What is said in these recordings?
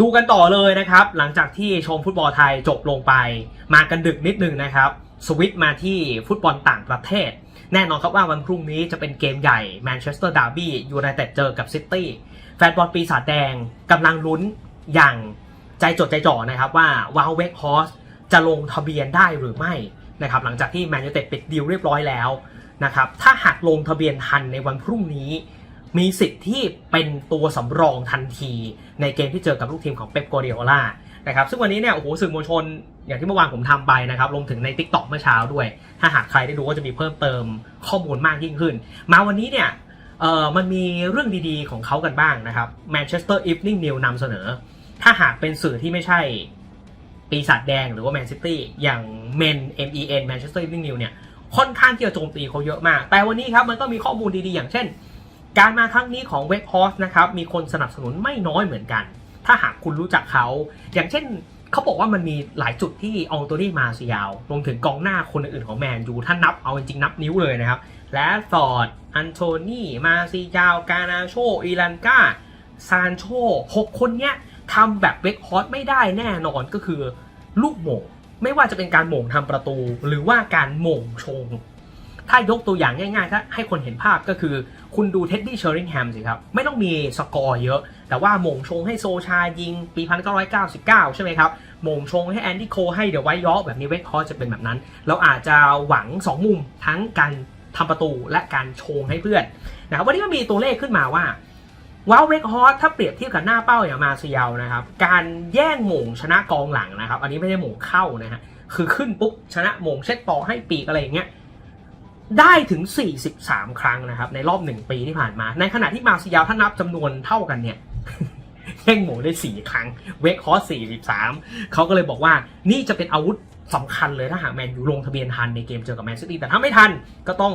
ดูกันต่อเลยนะครับ หลังจากที่ชมฟุตบอลไทยจบลงไป มากันดึกนิดนึงนะครับ สวิตมาที่ฟุตบอลต่างประเทศ แน่นอนครับว่าวันพรุ่งนี้จะเป็นเกมใหญ่แมนเชสเตอร์ดาร์บี้ยูไนเต็ดเจอกับซิตี้แฟนบอลปีศาจแดงกำลังลุ้นอย่างใจจดใจจ่อนะครับว่าวาลเวกฮอสจะลงทะเบียนได้หรือไม่นะครับหลังจากที่แมนยูเต็ดปิดดีลเรียบร้อยแล้วนะครับถ้าหากลงทะเบียนทันในวันพรุ่งนี้ มีสิทธิ์ที่เป็นตัวสำรองทันทีในเกมที่เจอกับลูกทีมของเป๊ปกัวเดียโอล่านะครับซึ่งวันนี้เนี่ยโอ้โหสื่อมวลชนอย่างที่เมื่อวานผมทำไปนะครับรวมถึงใน t ิ k t o k เมื่อเช้าด้วย ถ้าหากใครได้ดูก็จะมีเพิ่มเติมข้อมูลมากยิ่งขึ้น มาวันนี้เนี่ยเออมันมีเรื่องดีๆของเขากันบ้างนะครับ Manchester Evening News นำเสนอ ถ้าหากเป็นสื่อที่ไม่ใช่ปีศาจแดงหรือว่าแมนซิตี้อย่าง Men M E N Manchester Evening News เนี่ยค่อนข้างที่จะโจมตีเขาเยอะมาก แต่วันนี้ครับมันก็มีข้อมูลดีๆ อย่างเช่น การมาครั้งนี้ของเวกฮอสนะครับมีคนสนับสนุนไม่น้อยเหมือนกัน ถ้าหากคุณรู้จักเขา อย่างเช่นเขาบอกว่ามันมีหลายจุดที่อองโตนี่มาซิยาวรวมถึงกองหน้าคนอื่นๆของแมนยูถ้านับเอาจริงนับนิ้วเลยนะครับ และฟอร์ด อันโทนีมาซิยาว กานาโชอีลันกาซานโชหกคนเนี้ยทำแบบเวกฮอสไม่ได้แน่นอนก็คือลูกโหม่งไม่ว่าจะเป็นการโหม่งทำประตู หรือว่าการโหม่งชง ถ้ายกตัวอย่างง่ายๆ ถ้าให้คนเห็นภาพก็คือ คุณดูเท็ดดี้เชอริงแฮมสิครับ ไม่ต้องมีสกอร์เยอะ แต่ว่าม่งชงให้โซชายิงปี 1999 ใช่ไหมครับม่งชงให้แอนดี้โคให้เดอะไวท์ยอแบบนี้เวกฮอสจะเป็นแบบนั้น เราอาจจะหวัง 2 มุมทั้งการทำประตูและการชงให้เพื่อนนะครับวันนี้ก็มีตัวเลขขึ้นมาว่าว้าวเวกฮอสถ้าเปรียบเทียบกับหน้าเป้าอย่างมาเซียลนะครับ การแย่งหม่งชนะกองหลังนะครับ อันนี้ไม่ได้หม่งเข้านะฮะคือขึ้นปุ๊บชนะหม่งเช็ดต่อให้ปีกอะไรอย่างเงี้ย ได้ถึง 43 ครั้งนะครับ ในรอบ 1 ปีที่ผ่านมา ในขณะที่มาซิยาวถ้านับจำนวนเท่ากันเนี่ยแย่งหมูได้ 4 ครั้ง เวกฮอส43 เขาก็เลยบอกว่านี่จะเป็นอาวุธสำคัญเลยถ้าหากแมนยูลงทะเบียนทันในเกมเจอกับแมนซิตี้แต่ถ้าไม่ทันก็ต้อง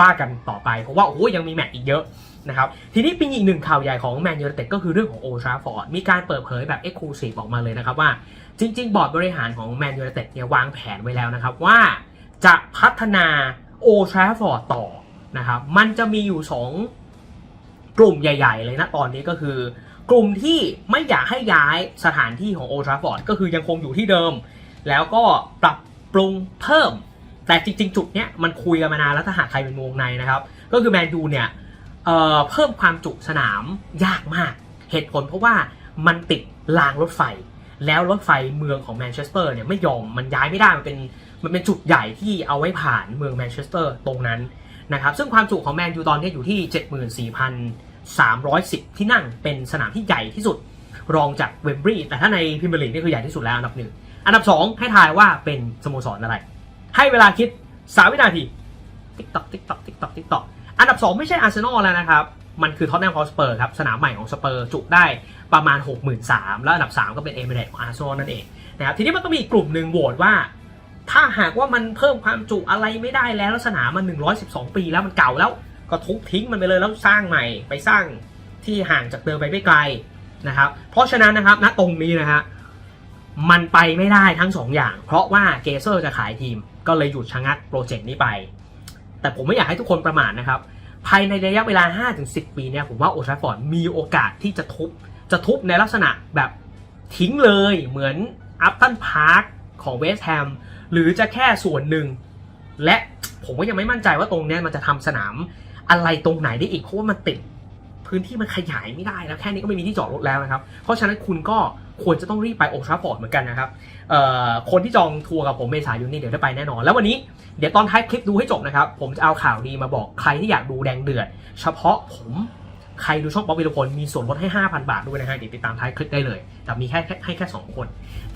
ว่ากันต่อไป เพราะว่าโอ้ยังมีแมตช์อีกเยอะนะครับทีนี้เป็นอีกหนึ่งข่าวใหญ่ของแมนยูเต็ดก็คือเรื่องของโอทราฟอร์ดมีการเปิดเผยแบบเอ็กซ์คลูซีฟออกมาเลยนะครับว่า จริง ๆ บอร์ดบริหารของแมนยูเต็ดเนี่ยวางแผนไว้แล้วนะครับว่าจะพัฒนา โอทราฟอร์ดต่อนะครับ มันจะมีอยู่ 2 กลุ่มใหญ่ ๆ เลยนะตอนนี้ก็คือ กลุ่มที่ไม่อยากให้ย้ายสถานที่ของโอทราฟอร์ดก็คือยังคงอยู่ที่เดิม แล้วก็ปรับปรุงเพิ่ม แต่จริง ๆ จุดเนี้ยมันคุยกันมานานแล้วถ้าหากใครเป็นวงในนะครับ ก็คือแมนยูเนี่ยเเพิ่มความจุสนามยากมาก เหตุผลเพราะว่ามันติดรางรถไฟ แล้วรถไฟเมืองของแมนเชสเตอร์เนี่ยไม่ยอมมันย้ายไม่ได้มันเป็น มันเป็นจุดใหญ่ที่เอาไว้ผ่านเมืองแมนเชสเตอร์ตรงนั้นนะครับ ซึ่งความจุของแมนยูตอนนี้อยู่ที่ 74,310 ที่นั่งเป็นสนามที่ใหญ่ที่สุดรองจากเวมบรีย์แต่ถ้าในพรีเมียร์ลีกนี่คือใหญ่ที่สุดแล้วอันดับหนึ่งอันดับ2ให้ทายว่าเป็นสโมสรอะไร ให้เวลาคิด 3 วินาที ติ๊กตอกติ๊กตอกติ๊กตอกติ๊กตอกอันดับ 2 ไม่ใช่อาร์เซนอลแล้วนะครับ มันคือท็อตแนมฮอสเปอร์ครับ สนามใหม่ของสเปอร์จุได้ประมาณ 63,000 แล้วอันดับ 3 ก็เป็นเอเมเรตของอาร์เซนอลนั่นเองนะครับทีนี้มันก็มีกลุ่มหนึ่งโหวตว่า ถ้าหากว่ามันเพิ่มความจุอะไรไม่ได้แล้วล้วสนามมัน 112 ปีแล้วมันเก่าแล้ว ก็ทุบทิ้งมันไปเลยแล้วสร้างใหม่ไปสร้างที่ห่างจากเดิมไปไม่ไกลนะครับ เพราะฉะนั้นนะครับณตรงนี้นะฮะมันไปไม่ได้ทั้งสองอย่าง เพราะว่าเกเซอร์จะขายทีมก็เลยหยุดชะงักโปรเจกต์นี้ไป แต่ผมไม่อยากให้ทุกคนประมาทนะครับ ภายในระยะเวลา 5-10 ปีเนี่ยผมว่าโอทราฟอร์ดมีโอกาสที่จะทุบ จะทุบในลักษณะแบบทิ้งเลยเหมือนอัพตันพาร์คของเวสต์แฮม หรือจะแค่ส่วนหนึ่ง และผมก็ยังไม่มั่นใจว่าตรงนี้มันจะทำสนามอะไรตรงไหนได้อีกเพราะว่ามันติดพื้นที่มันขยายไม่ได้แล้วแค่นี้ก็ไม่มีที่จอดรถแล้วนะครับ เพราะฉะนั้นคุณก็ควรจะต้องรีบไปโอทราฟอร์ดเหมือนกันนะครับคนที่จองทัวร์กับผมเมษายนนี้เดี๋ยวได้ไปแน่นอน แล้ววันนี้เดี๋ยวตอนท้ายคลิปดูให้จบนะครับ ผมจะเอาข่าวดีมาบอกใครที่อยากดูแดงเดือด เฉพาะผมใครดูช่องป๊อปวิลพลมีส่วนลดให้ 5,000 บาทด้วยนะฮะเดี๋ยวติดตามท้ายคลิปได้เลย แต่มีแค่แค่ให้แค่ 2 คน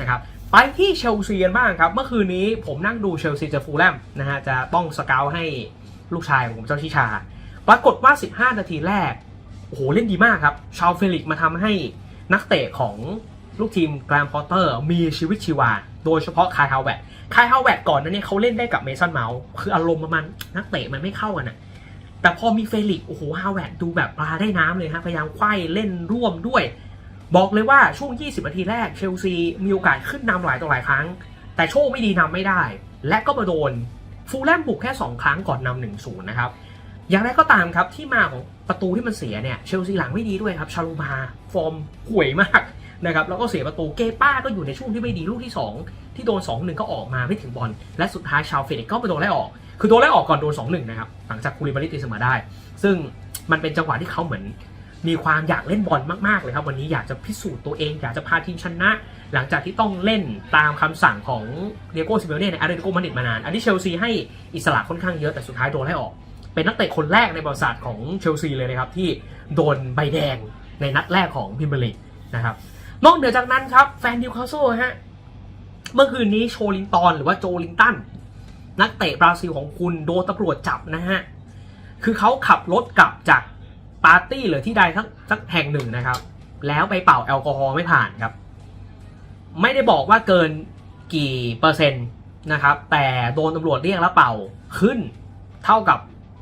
นะครับ ไปที่เชลซีกันบ้างครับ เมื่อคืนนี้ผมนั่งดูเชลซีเจอฟูลแลมนะฮะจะต้องสเกลให้ลูกชายของผมเจ้าชิชา ปรากฏว่า 15 นาทีแรก โอ้โห เล่นดีมากครับ ชาวเฟลิกมาทำให้นักเตะของลูกทีมแกรมพอตเตอร์มีชีวิตชีวา โดยเฉพาะคายฮาวแวตคายฮาวแวตก่อนนั้นเนี่ยเขาเล่นได้กับเมสันเมาส์คืออารมณ์ประมาณนักเตะมันไม่เข้ากันอะแต่พอมีเฟลิกโอ้โหฮาวแวตดูแบบปลาได้น้ำเลยฮะพยายามไขว้เล่นร่วมด้วย บอกเลยว่าช่วง 20 นาทีแรกเชลซีมีโอกาสขึ้นนำหลายต่อหลายครั้ง แต่โชคไม่ดีนำไม่ได้ และก็มาโดนฟูลแลมบุกแค่ 2 ครั้งก่อนนำหนึ่งศูนย์นะครับ อย่างไรก็ตามครับที่มาของประตูที่มันเสียเนี่ยเชลซีหลังไม่ดีด้วยครับชาลูมาฟอร์มห่วยมากนะครับแล้วก็เสียประตูเกป้าก็อยู่ในช่วงที่ไม่ดีลูกที่ 2 ที่โดน 2-1 ก็ออกมาไม่ถึงบอลและสุดท้ายชาวเฟเด็กก็ไปโดนไล่ออก คือโดนไล่ออกก่อนโดน 2-1 นะครับ หลังจากคูริบาริตีเสมอได้ ซึ่งมันเป็นจังหวะที่เขาเหมือน มีความอยากเล่นบอลมากๆเลยครับ วันนี้อยากจะพิสูจน์ตัวเอง อยากจะพาทีมชนะ หลังจากที่ต้องเล่นตามคำสั่งของเดียโก้ซิเมเน่ในอาร์เรติโกมาดริดมานาน อันนี้เชลซีให้อิสระค่อนข้างเยอะแต่สุดท้ายโดนไล่ออก เป็นนักเตะคนแรกในประวัติศาสตร์ของเชลซีเลยนะครับที่โดนใบแดงในนัดแรกของพิมเบลีกนะครับนอกเหนือจากนั้นครับแฟนดิวคาสเซิลฮะเมื่อคืนนี้โชลินตอนหรือว่าโจลิงตันนักเตะบราซิลของคุณโดนตำรวจจับนะฮะ คือเขาขับรถกลับจาก ปาร์ตี้หรือที่ใดสักสักแห่งหนึ่งนะครับ แล้วไปเป่าแอลกอฮอล์ไม่ผ่านครับ ไม่ได้บอกว่าเกินกี่เปอร์เซ็นต์นะครับ แต่โดนตำรวจเรียกแล้วเป่าขึ้นเท่ากับ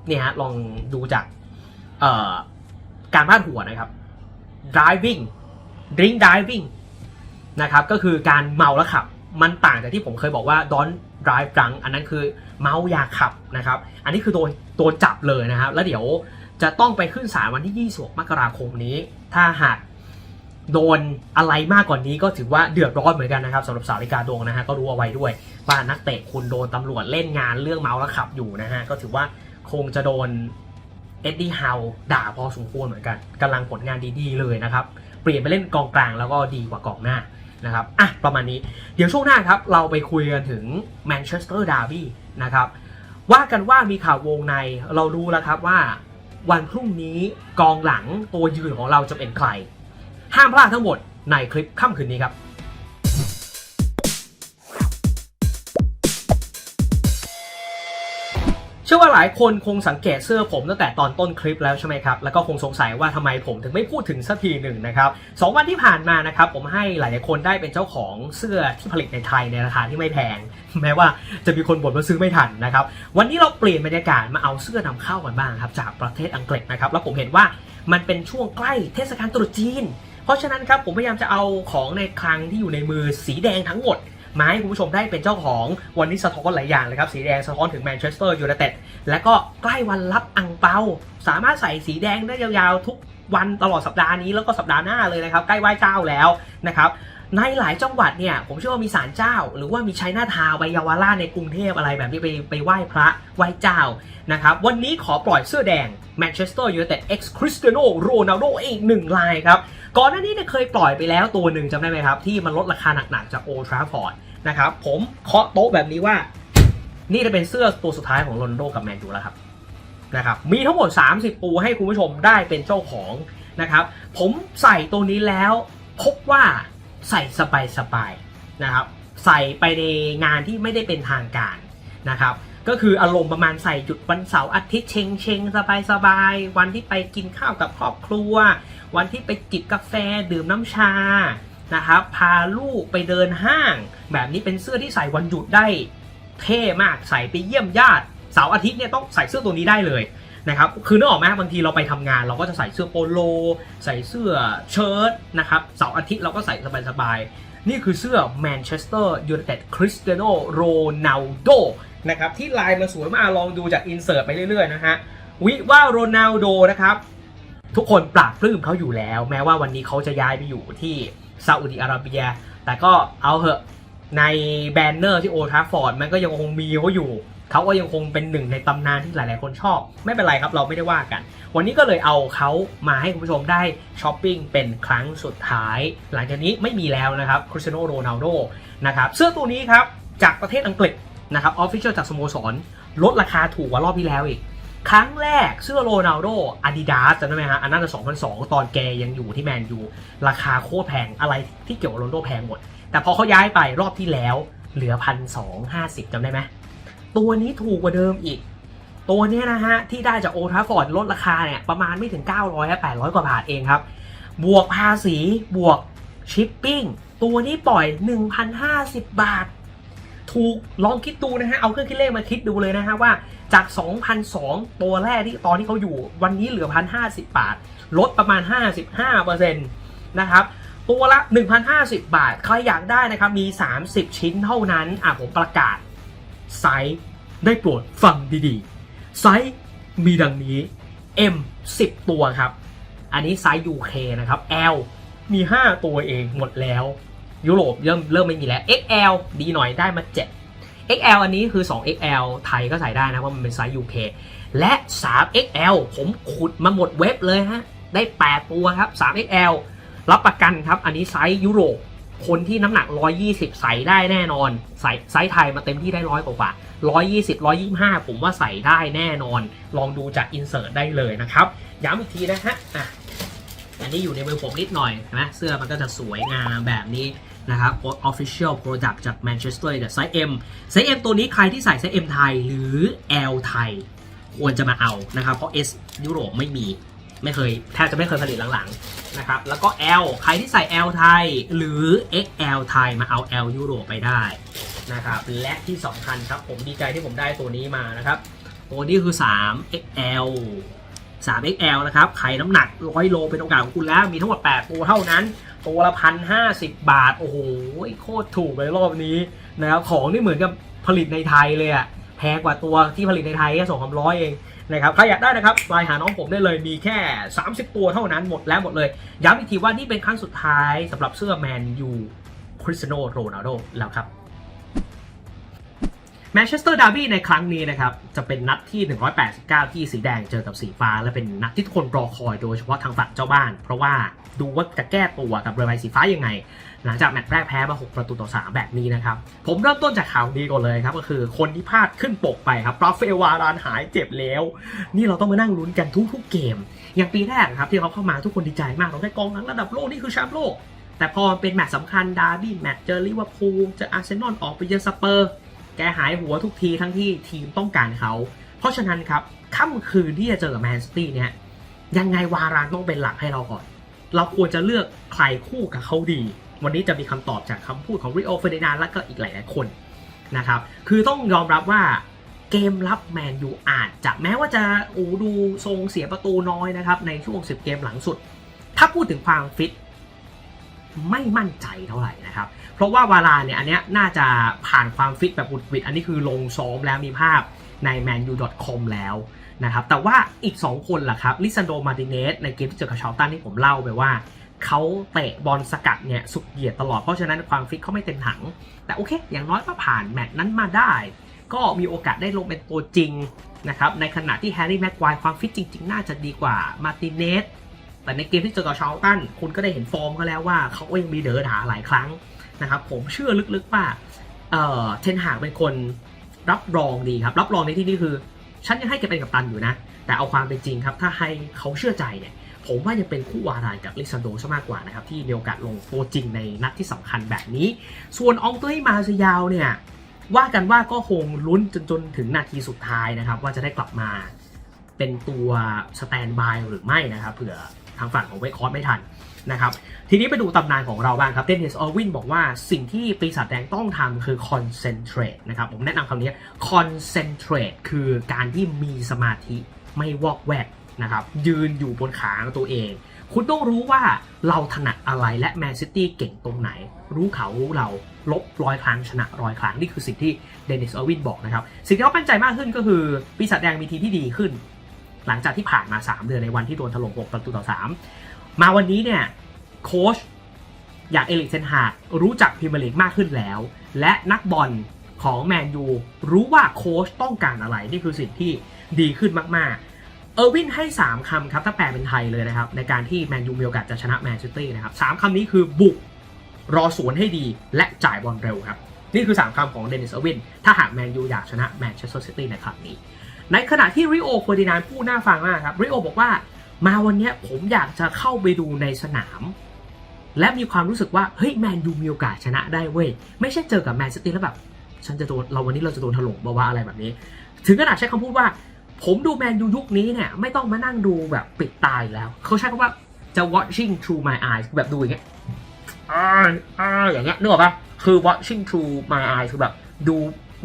เนี่ยฮะลองดูจากการพาดหัวนะครับ driving drink driving นะครับ ก็คือการเมาแล้วขับ มันต่างจากที่ผมเคยบอกว่า don't drive drunk อันนั้นคือเมาอย่าขับนะครับ อันนี้คือโดนโดนจับเลยนะครับ แล้วเดี๋ยว จะต้องไปขึ้นศาลวันที่ 26 มกราคมนี้ ถ้าหากโดนอะไรมากกว่านี้ก็ถือว่าเดือดร้อนเหมือนกันนะครับสำหรับสาริกาดวงนะฮะก็รู้เอาไว้ด้วยว่านักเตะคุณโดนตำรวจเล่นงานเรื่องเมาแล้วขับอยู่นะฮะก็ถือว่าคงจะโดนเอ็ดดี้ฮาวด่าพอสมควรเหมือนกันกำลังผลงานดีๆเลยนะครับ เปลี่ยนไปเล่นกองกลางแล้วก็ดีกว่ากองหน้านะครับอะประมาณนี้เดี๋ยวช่วงหน้าครับ เราไปคุยกันถึงแมนเชสเตอร์ดาร์บี้นะครับว่ากันว่ามีข่าววงในเรารู้แล้วครับว่า วันพรุ่งนี้กองหลังตัวยืนของเราจะเป็นใคร ห้ามพลาดทั้งหมดในคลิปค่ำคืนนี้ครับ ชื่อว่าหลายคนคงสังเกตเสื้อผมตั้งแต่ตอนต้นคลิปแล้วใช่ไหมครับ แล้วก็คงสงสัยว่าทำไมผมถึงไม่พูดถึงสักทีหนึ่งนะครับสองวันที่ผ่านมานะครับผมให้หลายๆคนได้เป็นเจ้าของเสื้อที่ผลิตในไทยในราคาที่ไม่แพง แม้ว่าจะมีคนบ่นว่าซื้อไม่ทันนะครับ วันนี้เราเปลี่ยนบรรยากาศมาเอาเสื้อนำเข้ากันบ้างครับจากประเทศอังกฤษนะครับ แล้วผมเห็นว่ามันเป็นช่วงใกล้เทศกาลตรุษจีน เพราะฉะนั้นครับผมพยายามจะเอาของในคลังที่อยู่ในมือสีแดงทั้งหมด มาให้คุณผู้ชมได้เป็นเจ้าของวันนี้สะท้อนหลายอย่างเลยครับสีแดงสะท้อนถึงแมนเชสเตอร์ยูไนเต็ดและก็ใกล้วันรับอังเปา สามารถใส่สีแดงได้ยาวๆ ทุกวันตลอดสัปดาห์นี้แล้วก็สัปดาห์หน้าเลยนะครับ ใกล้ไหว้เจ้าแล้วนะครับในหลายจังหวัดเนี่ยผมเชื่อว่ามีศาลเจ้า หรือว่ามีชัยนาทาวไปเยาวราชในกรุงเทพอะไรแบบนี้ไปไปไหว้พระไหว้เจ้านะครับวันนี้ขอปล่อยเสื้อแดงแมนเชสเตอร์ยูไนเต็ด X Cristiano Ronaldo อีกหนึ่งลายครับ ก่อนหน้านี้เนี่ยเคยปล่อยไปแล้วตัวหนึ่งจำได้ไหมครับ ที่มันลดราคาหนักๆจากโอทราฟอร์ด นะครับผมเคาะโต๊ะแบบนี้ว่า นี่จะเป็นเสื้อตัวสุดท้ายของโรนโดกับแมนยูแล้วครับนะครับมีทั้งหมด 30ปูให้คุณผู้ชมได้เป็นเจ้าของนะครับ ผมใส่ตัวนี้แล้วพบว่าใส่สบายๆนะครับ ใส่ไปในงานที่ไม่ได้เป็นทางการนะครับ ก็คืออารมณ์ประมาณใส่หยุดวันเสาร์อาทิตย์เชงเชงสบายสบายๆวันที่ไปกินข้าวกับครอบครัว วันที่ไปจิบกาแฟดื่มน้ำชา นะครับ พาลูกไปเดินห้าง แบบนี้เป็นเสื้อที่ใส่วันหยุดได้เท่มากใส่ไปเยี่ยมญาติเสาร์อาทิตย์เนี่ยต้องใส่เสื้อตัวนี้ได้เลยนะครับคือนึกออกไหมบางทีเราไปทำงาน เราก็จะใส่เสื้อโปโล ใส่เสื้อเชิ้ตนะครับเสาร์อาทิตย์เราก็ใส่สบายๆ นี่คือเสื้อแมนเชสเตอร์ยูไนเต็ดคริสเตียโนโรนัลโดนะครับที่ลายมันสวยมากลองดูจากอินเสิร์ตไปเรื่อยๆนะฮะวิว่าโรนัลโดนะครับทุกคนปราบปลื้มเขาอยู่แล้ว แม้ว่าวันนี้เขาจะย้ายไปอยู่ที่ ซาอุดิอาระเบีย แต่ก็เอาเหอะในแบนเนอร์ที่โอทราฟอร์ดมันก็ยังคงมีเขาอยู่ เขาก็ยังคงเป็นหนึ่งในตำนานที่หลาย ๆ คนชอบ ไม่เป็นไรครับเราไม่ได้ว่ากัน วันนี้ก็เลยเอาเขามาให้คุณผู้ชมได้ช้อปปิ้งเป็นครั้งสุดท้าย หลังจากนี้ไม่มีแล้วนะครับคริสเตียโนโรนัลโดนะครับเสื้อตัวนี้ครับจากประเทศอังกฤษนะครับออฟฟิเชียลจากสโมสรลดราคาถูกกว่ารอบที่แล้วอีก ครั้งแรกเสื้อโรนัลโดอาดิดาสจำได้ไหมฮะอันนั้น2002 ตอนแกยังอยู่ที่แมนยูราคาโคตรแพงอะไรที่เกี่ยวกับโรนัลโดแพงหมด แต่พอเขาย้ายไปรอบที่แล้วเหลือพันสองห้าสิบจำได้ไหมตัวนี้ถูกกว่าเดิมอีก ตัวนี้นะฮะ ที่ได้จากโอทาฟอร์ดลดราคาเนี่ย ประมาณไม่ถึง 900และ800 กว่าบาทเองครับ บวกภาษีบวกชิปปิ้ง ตัวนี้ปล่อย 1,050 บาท ถูกลองคิดดูนะฮะ เอาเครื่องคิดเลขมาคิดดูเลยนะฮะว่าจาก 2,002 ตัวแรกที่ตอนที่เขาอยู่วันนี้เหลือ 1,050 บาท ลดประมาณ 55%นะครับตัวละ 1,050 บาท ใครอยากได้นะครับ มี 30 ชิ้นเท่านั้น อะผมประกาศ ไซส์ได้โปรดฟังดีๆ ไซส์มีดังนี้ M 10 ตัวครับ อันนี้ไซส์ UK นะครับ L มี 5 ตัวเองหมดแล้ว ยุโรปเริ่มเริ่มไม่มีแล้ว XL ดีหน่อยได้มา 7 XL อันนี้คือ 2 XL ไทยก็ใส่ได้นะเพราะมันเป็นไซส์ UK และ 3 XL ผมขุดมาหมดเว็บเลยฮะ ได้ 8 ตัวครับ 3 XL รับประกันครับ อันนี้ไซส์ยุโรป คนที่น้ำหนัก 120 ใส่ได้แน่นอน ใส่ไซส์ไทยมาเต็มที่ได้ร้อยกว่า120 125 ผมว่าใส่ได้แน่นอน ลองดูจากอินเสิร์ตได้เลยนะครับ ย้ำอีกทีนะฮะอะอันนี้อยู่ในมือผมนิดหน่อยนไหมเสื้อมันก็จะสวยงามแบบนี้ นะครับ Official Product จาก Manchester แต่ไซส์ M ไซส์ M ตัวนี้ใครที่ใส่ไซส์ M ไทยหรือ L ไทย ควรจะมาเอานะครับ เพราะ S ยุโรปไม่มีไม่เคยแทบจะไม่เคยผลิตหลังๆนะครับ แล้วก็ L ใครที่ใส่ L ไทยหรือ XL ไทยมาเอา L ยุโรปไปได้นะครับและที่สำคัญครับผมดีใจที่ผมได้ตัวนี้มานะครับตัวนี้คือ 3XL 3XL นะครับ ใครน้ำหนัก100โลเป็นโอกาสของคุณแล้ว มีทั้งหมด 8 ตัวเท่านั้น ตัวละพันห้าสิบบาท โอ้โหโคตรถูกเลยรอบนี้นะครับของนี่เหมือนกับผลิตในไทยเลยอะแพงกว่าตัวที่ผลิตในไทยแค่สองสามร้อยเองนะครับใครอยากได้นะครับไลน์หาน้องผมได้เลยมีแค่ 30 ตัวเท่านั้นหมดแล้วหมดเลย ย้ำอีกทีว่านี่เป็นครั้งสุดท้ายสำหรับเสื้อแมนยูคริสเตียโนโรนัลโดแล้วครับ แมนเชสเตอร์ดาร์บี้ในครั้งนี้นะครับ จะเป็นนัดที่ 189 ที่สีแดงเจอกับสีฟ้า และเป็นนัดที่ทุกคนรอคอยโดยเฉพาะทางฝั่งเจ้าบ้าน เพราะว่าดูว่าจะแก้ตัวกับเรือใบสีฟ้ายังไง หลังจากแมตช์แรกแพ้มา 6 ประตูต่อ 3 แบบนี้นะครับ ผมเริ่มต้นจากข่าวดีก่อนเลยครับ ก็คือคนที่พลาดขึ้นปกไปครับราฟเอลวารานหายเจ็บแล้ว นี่เราต้องมานั่งลุ้นกันทุกๆเกม อย่างปีแรกครับที่เขาเข้ามาทุกคนดีใจมากเราได้กองหลังระดับโลกนี่คือแชมป์โลกแต่พอเป็นแมตช์สำคัญดาร์บี้แมตช์เจอลิเวอร์พูลเจออาร์เซนอลออกไปเยือนสเปอร์ แกหายหัวทุกทีทั้งที่ทีมต้องการเขา เพราะฉะนั้นครับค่ำคืนที่จะเจอกับแมนซิตี้เนี่ยยังไงวารานต้องเป็นหลักให้เราก่อน เราควรจะเลือกใครคู่กับเขาดี วันนี้จะมีคำตอบจากคำพูดของริโอเฟเดนานและก็อีกหลายๆคนนะครับคือต้องยอมรับว่าเกมรับแมนยูอาจจะแม้ว่าจะโอ้ดูทรงเสียประตูน้อยนะครับ ในช่วง 10 เกมหลังสุด ถ้าพูดถึงความฟิต ไม่มั่นใจเท่าไหร่นะครับ เพราะว่าวาลาเนี่ยอันเนี้ยน่าจะผ่านความฟิตแบบบุดวิดอันนี้คือลงซ้อมแล้วมีภาพใน manu.com แล้วนะครับแต่ว่าอีก 2 คนล่ะครับลิซันโดมาติเนสในเกมที่เจอกับชาวตันที่ผมเล่าไปว่าเขาเตะบอลสกัดเนี่ยสุดเหยียดตลอดเพราะฉะนั้นความฟิตเขาไม่เต็มถัง แต่โอเค อย่างน้อยก็ผ่านแมตช์นั้นมาได้ ก็มีโอกาสได้ลงเป็นตัวจริงนะครับในขณะที่แฮร์รี่แม็กควายความฟิตจริง ๆ น่าจะดีกว่ามาติเนสแต่ในเกมที่เจอกับชาลตันคุณก็ได้เห็นฟอร์มเขาแล้วว่าเขาก็ยังมีเด๋อดาหลายครั้ง นะครับผมเชื่อลึกๆว่าเอ่อเทนหากเป็นคนรับรองดีครับ รับรองในที่นี้คือ ฉันยังให้แกเป็นกัปตันอยู่นะ แต่เอาความเป็นจริงครับ ถ้าให้เขาเชื่อใจเนี่ย ผมว่ายังเป็นคู่วารายกับลิซันโดซะมากกว่านะครับ ที่มีโอกาสลงตัวจริงในนัดที่สำคัญแบบนี้ ส่วนอองตุ้ยมาซยาวเนี่ยว่ากันว่าก็คงลุ้นจนจนถึงนาทีสุดท้ายนะครับ ว่าจะได้กลับมาเป็นตัวสแตนบายหรือไม่นะครับเผื่อทางฝั่งของเวคคอร์สไม่ทัน นะครับทีนี้ไปดูตำนานของเราบ้างครับเดนนิสออวินบอกว่าสิ่งที่ปีศาจแดงต้องทำคือ concentrate นะครับผมแนะนำคำนี้ concentrate คือการที่มีสมาธิไม่วอกแวกนะครับยืนอยู่บนขาของตัวเอง คุณต้องรู้ว่าเราถนัดอะไรและแมนซิตี้เก่งตรงไหน รู้เขารู้เราลบร้อยครั้งชนะร้อยครั้ง นี่คือสิ่งที่เดนิสออวินบอกนะครับ สิ่งที่เขามั่นใจมากขึ้นก็คือปีศาจแดงมีทีที่ดีขึ้น หลังจากที่ผ่านมา 3 เดือนในวันที่โดนถล่ม6ประตูต่อ 3 มาวันนี้เนี่ย โค้ชอย่างเอลิกเซนฮาร์ดรู้จักพรีเมียร์ลีกมากขึ้นแล้ว และนักบอลของแมนยูรู้ว่าโค้ชต้องการอะไร นี่คือสิ่งที่ดีขึ้นมากๆ เออร์วินให้ 3คำครับ ถ้าแปลเป็นไทยเลยนะครับ ในการที่แมนยูมีโอกาสจะชนะแมนเชสเตอร์นะครับสามคำนี้คือบุก รอสวนให้ดีและจ่ายบอลเร็วครับ นี่คือ 3คำของเดนิสเออร์วินถ้าหากแมนยูอยากชนะแมนเชสเตอร์ซิตี้ในครั้งนี้ ในขณะที่ริโอเฟอร์ดินานด์พูดน่าฟังมากครับริโอบอกว่ามาวันนี้ผมอยากจะเข้าไปดูในสนาม และมีความรู้สึกว่าเฮ้ยแมนยูมีโอกาสชนะได้เว้ย ไม่ใช่เจอกับแมนซิตี้แล้วแบบ ฉันจะโดนเราวันนี้เราจะโดนถล่มบาว่าอะไรแบบนี้ ถึงขนาดใช้คำพูดว่า ผมดูแมนยูยุคนี้เนี่ยไม่ต้องมานั่งดูแบบปิดตาอีกแล้ว เขาใช้คำว่าจะ watching through my eyes แบบดูอย่างเงี้ยอ่าอ่าอย่างเงี้ยนึกออกปะคือ watching through my eyes คือแบบดู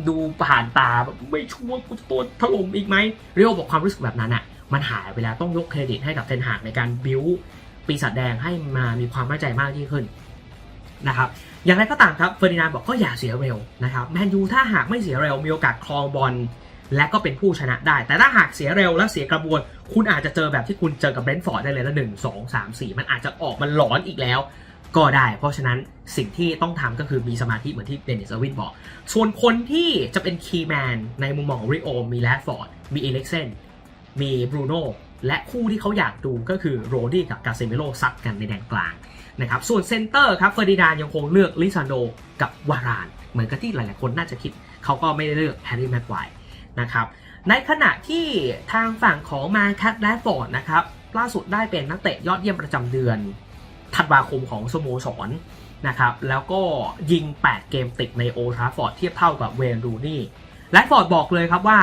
ดูผ่านตาแบบไม่ชัวร์กูจะโดนถล่มอีกไหมเรียกบอกความรู้สึกแบบนั้นอะมันหายไปแล้วต้องยกเครดิตให้กับเทนหากในการบิว ปีศาจแดงให้มามีความมั่นใจมากยิ่งขึ้นนะครับอย่างไรก็ตามครับเฟอร์ดินานด์บอกก็อย่าเสียเร็วนะครับแมนยูถ้าหากไม่เสียเร็วมีโอกาสครองบอลและก็เป็นผู้ชนะได้ แต่ถ้าหากเสียเร็วและเสียกระบวน คุณอาจจะเจอแบบที่คุณเจอกับเบรนท์ฟอร์ดได้เลยนะหนึ่งสองสามสี่มันอาจจะออกมันหลอนอีกแล้ว ก็ได้ เพราะฉะนั้นสิ่งที่ต้องทำก็คือมีสมาธิเหมือนที่เดนิสเอร์วินบอก ส่วนคนที่จะเป็นคีย์แมนในมุมมองของริโอมีแรดฟอร์ดมีเอเล็กเซนมีบรูโน่ และคู่ที่เขาอยากดูก็คือโรดี้กับกาเซมิโลซัดกันในแดนกลางนะครับส่วนเซนเตอร์ครับเฟอร์ดินานยังคงเลือกลิซานโดกับวาราน เหมือนกับที่หลายๆคนน่าจะคิด เขาก็ไม่ได้เลือกแฮร์รี่แม็กไกว์นะครับในขณะที่ทางฝั่งของมาคัตแรดฟอร์ดนะครับล่าสุดได้เป็นนักเตะยอดเยี่ยมประจำเดือนธันวาคมของสโมสรนะครับแล้วก็ยิง 8 เกมติดในโอทราฟอร์ดเทียบเท่ากับเวนรูนี่แรดฟอร์ดบอกเลยครับว่า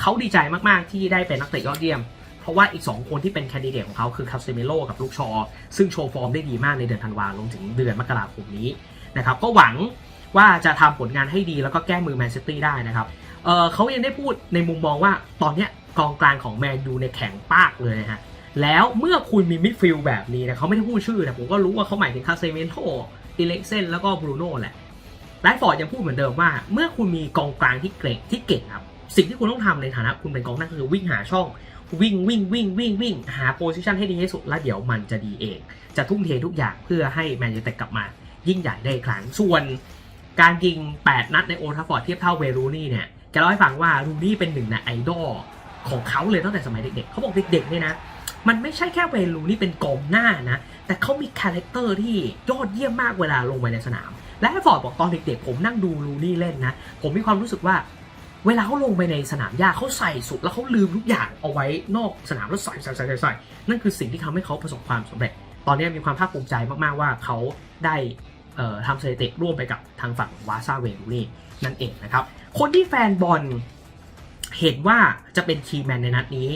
เขาดีใจมาก ๆ ที่ได้เป็นนักเตะยอดเยี่ยม เพราะว่าอีก 2 คนที่เป็นแคนดิเดตของเขาคือคาเซมิโลกับลูกชอ ซึ่งโชว์ฟอร์มได้ดีมากในเดือนธันวาลงถึงเดือนมกราคมนี้นะครับก็หวังว่าจะทำผลงานให้ดีแล้วก็แก้มือแมนซิตี้ได้นะครับเเขายังได้พูดในมุมมองว่าตอนนี้กองกลางของแมนยูในแข็งปากเลยนะฮะแล้วเมื่อคุณมีมิดฟิลด์แบบนี้นะเขาไม่ได้พูดชื่อนะผมก็รู้ว่าเขาหมายถึงคาเซเมโตอิเล็กเซนแล้วก็บรูโน่แหละไลฟ์ฟอร์ดยังพูดเหมือนเดิมว่า เมื่อคุณมีกองกลางที่เก่งที่เก่งครับสิ่งที่คุณต้องทำในฐานะคุณเป็นกองหน้าคือวิ่งหาช่อง วิ่งวิ่งวิ่งวิ่งวิ่งหาโพซิชันให้ดีที่สุดแล้วเดี๋ยวมันจะดีเอง จะทุ่มเททุกอย่างเพื่อให้แมนยูเต็ดกลับมา ยิ่งใหญ่ได้อีกครั้ง ส่วนการยิง 8 นัดในโอทัฟฟอร์ดเทียบเท่าเวรูนี่เนี่ยแกเล่าให้ฟังว่ารูนี่เป็นหนึ่งในไอดอลของเขาเลยตั้งแต่สมัยเด็กๆเขาบอกเด็กๆเนี่ยนะมันไม่ใช่แค่เวรูนี่เป็นกองหน้านะ แต่เขามีคาแรคเตอร์ที่ยอดเยี่ยมมากเวลาลงไปในสนาม และฟอร์ดบอกตอนเด็กๆ ผมนั่งดูรูนี่เล่นนะ ผมมีความรู้สึกว่า เวลาเขาลงไปในสนามหญ้าเขาใส่สุดแล้วเขาลืมทุกอย่างเอาไว้นอกสนามแล้วใส่ใส่ใส่ใส่ใส่นั่นคือสิ่งที่ทำให้เขาประสบความสำเร็จ ตอนนี้มีความภาคภูมิใจมากๆว่าเขาได้ทำสถิติร่วมไปกับทางฝั่งวาซาเวรูนี่นั่นเองนะครับ คนที่แฟนบอลเห็นว่าจะเป็นคีย์แมนในนัดนี้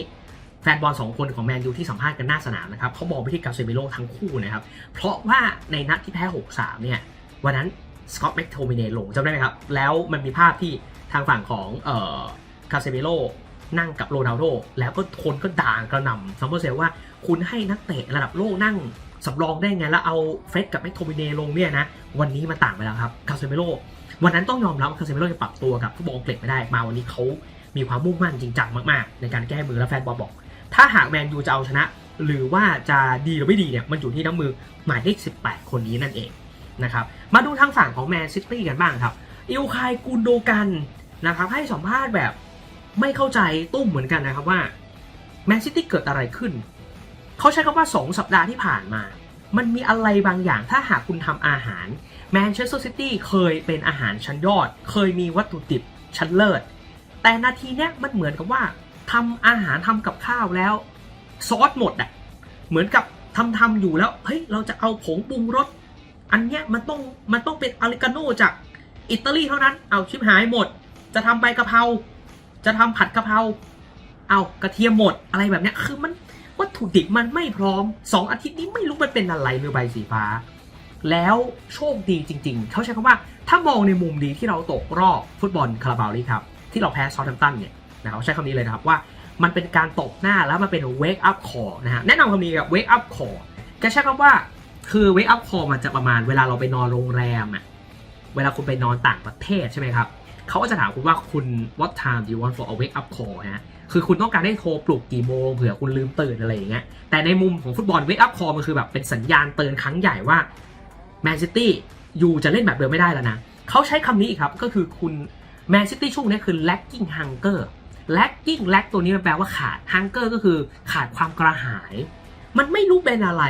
แฟนบอลสองคนของแมนยูที่สัมภาษณ์กันหน้าสนามนะครับเขาบอกไปที่กาเซมิโลทั้งคู่นะครับ เพราะว่าในนัดที่แพ้ 6-3 เนี่ย วันนั้นสกอตแม็กโทมิเนลงจำได้ไหมครับ แล้วมันมีภาพที่ ทางฝั่งของเอ่อคาเซมิโลนั่งกับโรนัลโดแล้วก็คนก็ด่ากระหน่ำซัมเมอร์เซลว่าคุณให้นักเตะระดับโลกนั่งสำรองได้ไง แล้วเอาเฟร็ดกับแม็กโทมิเนลงเนี่ยนะ วันนี้มันต่างไปแล้วครับคาเซเมโลวันนั้นต้องยอมรับว่าคาเซเมโลจะปรับตัวกับฟุตบอลอังกฤษไม่ได้มาวันนี้เขามีความมุ่งมั่นจริงจังมากๆ ในการแก้มือและแฟนบอลบอก ถ้าหากแมนยูจะเอาชนะ หรือว่าจะดีหรือไม่ดีเนี่ยมันอยู่ที่น้ำมือหมายเลข18 คนนี้นั่นเองนะครับมาดูทางฝั่งของแมนซิตี้กันบ้างครับอิลคายกุนโดกัน นะครับ ให้สัมภาษณ์แบบไม่เข้าใจตุ้มเหมือนกันนะครับว่าแมนซิตี้เกิดอะไรขึ้น เขาใช้คำว่า 2 สัปดาห์ที่ผ่านมา มันมีอะไรบางอย่างถ้าหากคุณทำอาหารแมนเชสเตอร์ซิตี้เคยเป็นอาหารชั้นยอด เคยมีวัตถุดิบชั้นเลิศ แต่นาทีเนี้ยมันเหมือนกับว่าทำอาหารทำกับข้าวแล้ว ซอสหมดอะเหมือนกับทำทำอยู่แล้วเฮ้ยเราจะเอาผงปรุงรสอันเนี้ยมันต้องมันต้องเป็นอเมริกาโนจากอิตาลีเท่านั้นเอาชิบหายหมด จะทำใบกะเพราจะทำผัดกะเพราเอากระเทียมหมดอะไรแบบเนี้ยคือมันวัตถุดิบมันไม่พร้อม2องอาทิตย์นี้ไม่รู้มันเป็นอะไรเรือใบสีฟ้า แล้วโชคดีจริง ๆ เขาใช้คำว่าถ้ามองในมุมดีที่เราตกรอบฟุตบอลคาราบาวลีครับ ที่เราแพ้ซอ u แ h มตันเนี่ยนะครับใช้คำนี้เลยนะครับว่ามันเป็นการตบหน้าแล้วมันเป็น wake up call นะฮะแนะนำคำนี้กับ wake up call แกใช้คำว่าคือ wake up call มันจะประมาณเวลาเราไปนอนโรงแรมอะเวลาคุณไปนอนต่างประเทศใช่ไหมครับ เขาก็จะถามคุณว่าคุณ what time do you want for a wake up call ฮะคือคุณต้องการให้โทรปลุกกี่โมงเผื่อคุณลืมตื่นอะไรอย่างเงี้ยแต่ในมุมของฟุตบอล wake up call มันคือแบบเป็นสัญญาณเตือนครั้งใหญ่ว่าแมนซิตี้ยูจะเล่นแบบเดิมไม่ได้แล้วนะเขาใช้คำนี้อีกครับ ก็คือคุณแมนซิตี้ช่วงนี้คือ lacking hunger lacking lack ตัวนี้มันแปลว่าขาด hunger ก็คือขาดความกระหาย มันไม่รู้เป็นอะไร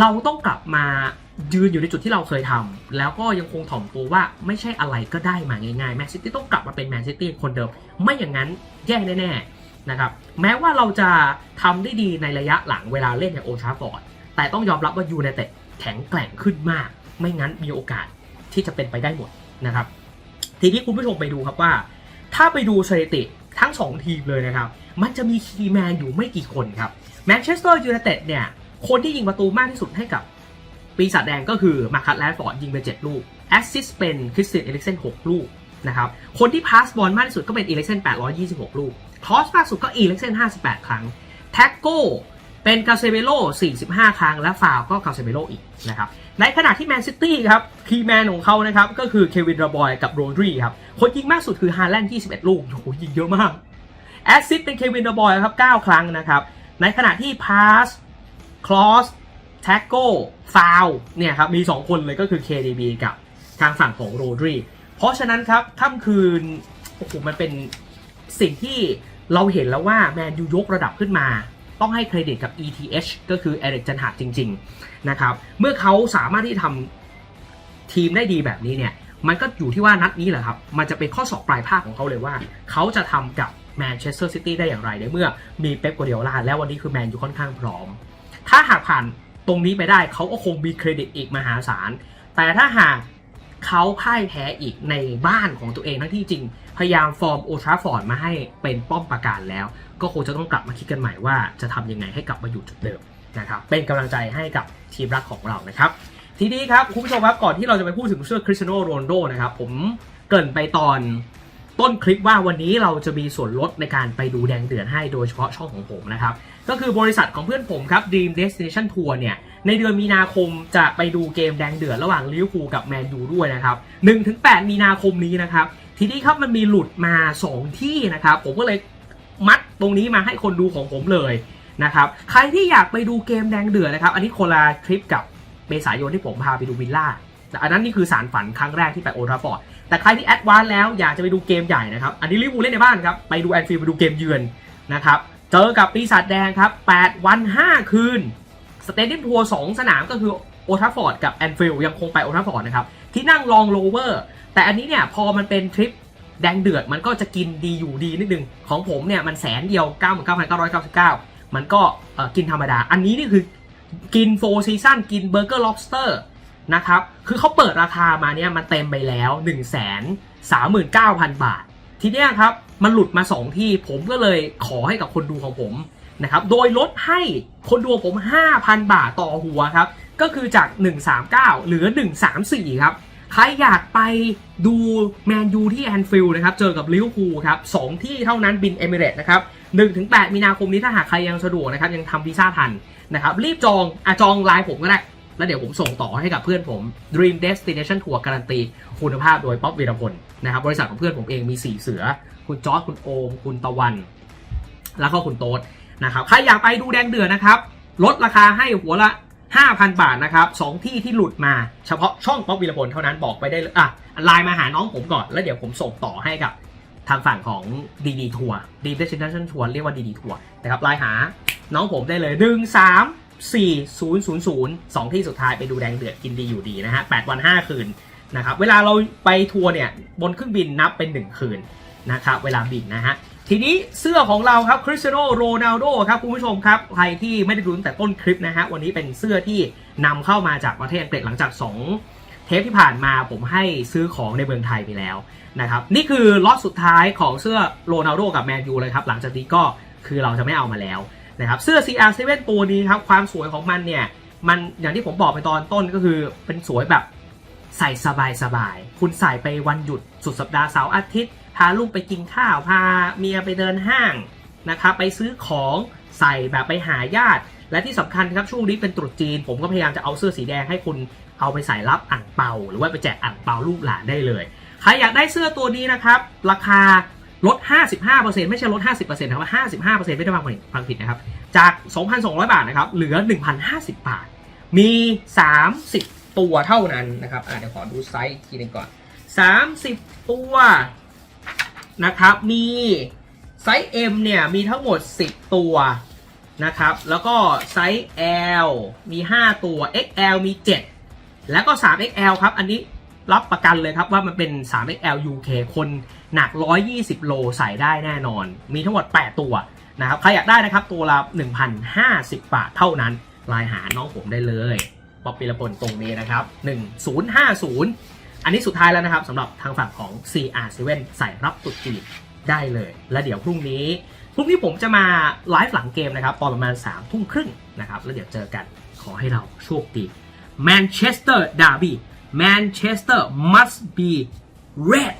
เราต้องกลับมา ยืนอยู่ในจุดที่เราเคยทำแล้วก็ยังคงถ่อมตัวว่าไม่ใช่อะไรก็ได้มาง่ายๆแมนซิตี้ต้องกลับมาเป็นแมนซิตี้คนเดิม ไม่อย่างนั้นแย่แน่ๆนะครับแม้ว่าเราจะทำได้ดีในระยะหลังเวลาเล่นในโอชาฟอร์ดแต่ต้องยอมรับว่ายูไนเต็ดแข็งแกร่งขึ้นมาก ไม่งั้นมีโอกาสที่จะเป็นไปได้หมดนะครับ ทีนี้คุณผู้ชมไปดูครับว่า ถ้าไปดูสถิติทั้ง 2 ทีมเลยนะครับ มันจะมีคีย์แมนอยู่ไม่กี่คนครับแมนเชสเตอร์ยูไนเต็ดเนี่ยคนที่ยิงประตูมากที่สุดให้กับ ปีศาจแดงก็คือมาคัตแลนฟอร์ดยิงไป 7 ลูกแอสซิสเป็นคริสเตียนเอลิกเซน6 ลูกนะครับคนที่พาสบอลมากที่สุดก็เป็นเอลิกเซน826 ลูกครอสมากสุดก็เอลิกเซน58 ครั้งแท็กโก้เป็นกาเซเบโล45 ครั้ง และฟาวก็กาเซเบโลอีกนะครับ ในขณะที่แมนซิตี้ครับ คีแมนของเขานะครับ ก็คือเควินราบอยกับโรดรีครับ คนยิงมากสุดคือฮาแลนด์21 ลูก โอ้โห ยิงเยอะมาก แอสซิสเป็นเควินร์บอยครับ 9 ครั้งนะครับ ในขณะที่พาส คลอส แท็กโก้ฟาวเนี่ยครับ มี 2 คนเลยก็คือ KDB กับทางฝั่งของโรดรีเพราะฉะนั้นครับค่ำคืนโอ้โหมันเป็นสิ่งที่เราเห็นแล้วว่าแมนยูยกระดับขึ้นมา ต้องให้เครดิตกับ ETH ก็คือเอริกจันหาดจริง ๆ นะครับ เมื่อเขาสามารถที่ทำทีมได้ดีแบบนี้เนี่ยมันก็อยู่ที่ว่านัดนี้แหละครับ มันจะเป็นข้อสอบปลายภาคของเขาเลยว่า เขาจะทำกับแมนเชสเตอร์ซิตี้ได้อย่างไรในเมื่อมีเป๊ปกัวเดียล่าแล้ววันนี้คือแมนยูค่อนข้างพร้อม ถ้าหากผ่าน ตรงนี้ไปได้เขาก็คงมีเครดิตอีกมหาศาล แต่ถ้าหากเขาพ่ายแพ้อีกในบ้านของตัวเองทั้งที่จริง พยายามฟอร์มโอทราฟอร์ดมาให้เป็นป้อมปราการแล้ว ก็คงจะต้องกลับมาคิดกันใหม่ว่าจะทำยังไงให้กลับมาอยู่จุดเดิมนะครับเป็นกำลังใจให้กับทีมรักของเรานะครับทีนี้ครับคุณผู้ชมครับก่อนที่เราจะไปพูดถึงเสื้อคริสเตียโนโรนโดนะครับผมเกินไปตอน ต้นคลิปว่าวันนี้เราจะมีส่วนลดในการไปดูแดงเดือดให้โดยเฉพาะช่องของผมนะครับ ก็คือบริษัทของเพื่อนผมครับ Dream Destination Tour เนี่ย ในเดือนมีนาคมจะไปดูเกมแดงเดือดระหว่างลิเวอร์พูลกับแมนยูด้วยนะครับ 1-8 มีนาคมนี้นะครับ ทีนี้ครับมันมีหลุดมา 2 ที่นะครับ ผมก็เลยมัดตรงนี้มาให้คนดูของผมเลยนะครับ ใครที่อยากไปดูเกมแดงเดือดนะครับ อันนี้คนละทริปกับเมษายนที่ผมพาไปดูวิลล่าแต่อันนั้นนี่คือสารฝันครั้งแรกที่ไปโอทราฟฟอร์ด แต่ใครที่แอดวานแล้วอยากจะไปดูเกมใหญ่นะครับ อันนี้ลิเวอร์พูลเล่นในบ้านครับ ไปดูแอนฟิลด์ไปดูเกมเยือนนะครับ เจอกับปีศาจแดงครับ 8 วัน 5 คืน สเตเดียมทัวร์2สนามก็คือโอทราฟฟอร์ดกับแอนฟิลด์ยังคงไปโอทราฟฟอร์ดนะครับ ที่นั่งลองโลเวอร์ แต่อันนี้เนี่ยพอมันเป็นทริปแดงเดือดมันก็จะกินดีอยู่ดีนิดนึง ของผมเนี่ยมันแสนเดียว 99,999 มันก็เอ่อกินธรรมดา อันนี้นี่คือกินโฟซีซั่นกินเบอร์เกอร์ล็อบสเตอร์ นะครับ คือเขาเปิดราคามาเนี่ยมันเต็มไปแล้ว 1 3 9 0 0 0 บาท ทีเนี้ยครับมันหลุดมา 2 ที่ผมก็เลยขอให้กับคนดูของผมนะครับโดยลดให้คนดูผม 5,000 บาทต่อหัวครับ ก็คือจาก 139 เหลือ 134 ครับ ใครอยากไปดูแมนยูที่แอนฟิลด์นะครับ เจอกับลิเวอร์พูลครับสองที่เท่านั้นบินเอมิเรตนะครับ1-8 มีนาคมนี้ถ้าหากใครยังสะดวกนะครับ ยังทำวีซ่าทันนะครับ รีบจองอะจองไลน์ผมก็ได้ แล้วเดี๋ยวผมส่งต่อให้กับเพื่อนผม Dream Destination Tour การันตีคุณภาพโดยป๊อปวีรพลนะครับบริษัทของเพื่อนผมเองมี 4 เสือ คุณจอร์ดคุณโอม คุณตะวัน แล้วก็คุณโต๊ดนะครับใครอยากไปดูแดงเดือดนะครับ ลดราคาให้หัวละ 5,000 บาทนะครับสองที่ที่หลุดมาเฉพาะช่องป๊อปวีรพลเท่านั้นบอกไปได้เลยอะไลน์มาหาน้องผมก่อน แล้วเดี๋ยวผมส่งต่อให้กับทางฝั่งของดีดีทัวร์ดีเดชินชั่นทัวร์เรียกว่าดีดีทัวร์นะครับไลน์หาน้องผมได้เลย 1 3 4 0 0 0 2 ที่สุดท้ายไปดูแดงเดือดกินดีอยู่ดีนะฮะ8วัน 5 คืนนะครับเวลาเราไปทัวร์เนี่ยบนเครื่องบินนับเป็น 1 คืนนะครับเวลาบินนะฮะทีนี้เสื้อของเราครับคริสเตียโนโรนัลโดครับคุณผู้ชมครับใครที่ไม่ได้ดูตั้งแต่ต้นคลิปนะฮะวันนี้เป็นเสื้อที่นำเข้ามาจากประเทศอังกฤษหลังจาก 2 เทปที่ผ่านมาผมให้ซื้อของในเมืองไทยไปแล้วนะครับนี่คือล็อตสุดท้ายของเสื้อโรนัลโดกับแมนยูเลยครับหลังจากนี้ก็คือเราจะไม่เอามาแล้ว นะครับเสื้อ CR7 ตัวนี้ครับความสวยของมันเนี่ยมันอย่างที่ผมบอกไปตอนต้นก็คือเป็นสวยแบบใส่สบายๆคุณใส่ไปวันหยุดสุดสัปดาห์เสาร์อาทิตย์ พาลูกไปกินข้าว พาเมียไปเดินห้างนะครับไปซื้อของใส่แบบไปหาญาติ และที่สำคัญครับช่วงนี้เป็นตรุษจีน ผมก็พยายามจะเอาเสื้อสีแดงให้คุณเอาไปใส่รับอ่างเปา หรือว่าไปแจกอ่างเปาลูกหลานได้เลยใครอยากได้เสื้อตัวนี้นะครับ ราคา ลด 55%ไม่ใช่ลด 50%นะครับ 55%ไม่ได้ฟังผิดฟังผิดนะครับ จาก 2,200 บาทนะครับ เหลือ 1,050 บาท มี 30 ตัวเท่านั้นนะครับ อะเดี๋ยวขอดูไซส์อีกทีนึงก่อน 30 ตัวนะครับ มีไซส์ M เนี่ย มีทั้งหมด 10 ตัวนะครับ แล้วก็ไซส์ L มี 5 ตัว XL มี 7 แล้วก็ 3XL ครับ อันนี้ รับประกันเลยครับว่ามันเป็น 3XL UK คนหนัก 120 โลใส่ได้แน่นอน มีทั้งหมด 8 ตัวนะครับ ใครอยากได้นะครับ ตัวละ 1,050 บาทเท่านั้นลน์หาน้องผมได้เลยป๊อปปี้ละปนตรงนี้นะครับ 1050 อันนี้สุดท้ายแล้วนะครับสำหรับทางฝั่งของ CR7 ใส่รับตุดจีนได้เลย และเดี๋ยวพรุ่งนี้พรุ่งนี้ผมจะมาไลฟ์หลังเกมนะครับตอนประมาณ3ามทุ่มครึ่งนะครับ แล้วเดี๋ยวเจอกันขอให้เราโชคดีแมนเชสเตอร์ดาร์บี้ Manchester must be red.